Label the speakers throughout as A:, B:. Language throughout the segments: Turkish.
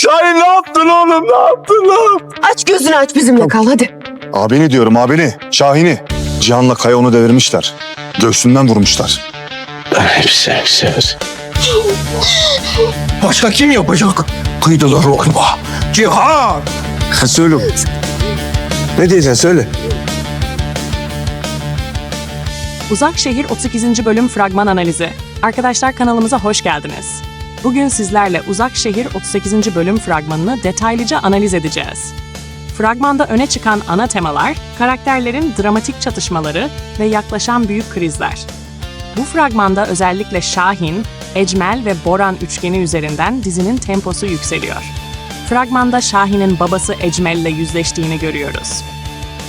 A: Şahin ne yaptın oğlum ne yaptın lan?
B: Aç gözünü aç bizimle kal hadi.
A: Abini diyorum abini. Şahin'i. Cihan'la Kaya onu devirmişler. Göğsünden vurmuşlar.
C: Hepsi hepsi hepsi.
D: Başka kim yapacak? Kıydılar oğluma. Cihan!
A: Ha, söyle. Ne diyeceksin söyle.
E: Uzak Şehir 38. bölüm fragman analizi. Arkadaşlar kanalımıza hoş geldiniz. Bugün sizlerle Uzak Şehir 38. bölüm fragmanını detaylıca analiz edeceğiz. Fragmanda öne çıkan ana temalar, karakterlerin dramatik çatışmaları ve yaklaşan büyük krizler. Bu fragmanda özellikle Şahin, Ecmel ve Boran üçgeni üzerinden dizinin temposu yükseliyor. Fragmanda Şahin'in babası Ecmel ile yüzleştiğini görüyoruz.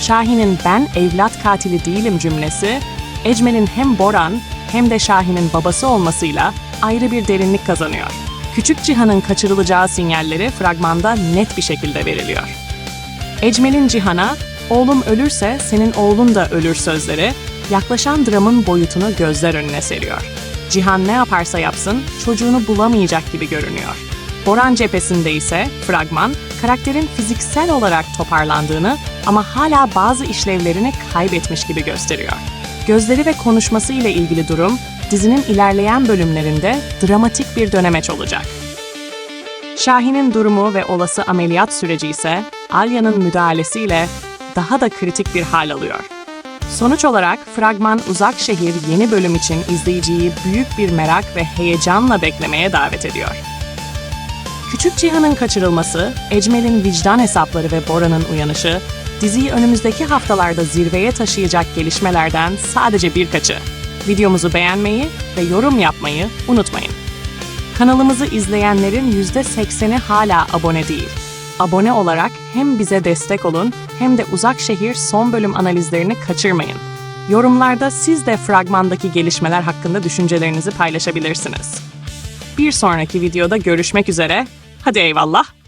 E: Şahin'in ben evlat katili değilim cümlesi, Ecmel'in hem Boran hem de Şahin'in babası olmasıyla ayrı bir derinlik kazanıyor. Küçük Cihan'ın kaçırılacağı sinyalleri fragmanda net bir şekilde veriliyor. Ecmel'in Cihan'a, oğlum ölürse senin oğlun da ölür sözleri, yaklaşan dramın boyutunu gözler önüne seriyor. Cihan ne yaparsa yapsın, çocuğunu bulamayacak gibi görünüyor. Boran cephesinde ise fragman, karakterin fiziksel olarak toparlandığını ama hala bazı işlevlerini kaybetmiş gibi gösteriyor. Gözleri ve konuşması ile ilgili durum, dizinin ilerleyen bölümlerinde dramatik bir dönemeç olacak. Şahin'in durumu ve olası ameliyat süreci ise Alya'nın müdahalesiyle daha da kritik bir hal alıyor. Sonuç olarak fragman Uzak Şehir yeni bölüm için izleyiciyi büyük bir merak ve heyecanla beklemeye davet ediyor. Küçük Cihan'ın kaçırılması, Ecmel'in vicdan hesapları ve Bora'nın uyanışı, diziyi önümüzdeki haftalarda zirveye taşıyacak gelişmelerden sadece birkaçı. Videomuzu beğenmeyi ve yorum yapmayı unutmayın. Kanalımızı izleyenlerin %80'i hala abone değil. Abone olarak hem bize destek olun hem de Uzak Şehir son bölüm analizlerini kaçırmayın. Yorumlarda siz de fragmandaki gelişmeler hakkında düşüncelerinizi paylaşabilirsiniz. Bir sonraki videoda görüşmek üzere. Hadi eyvallah.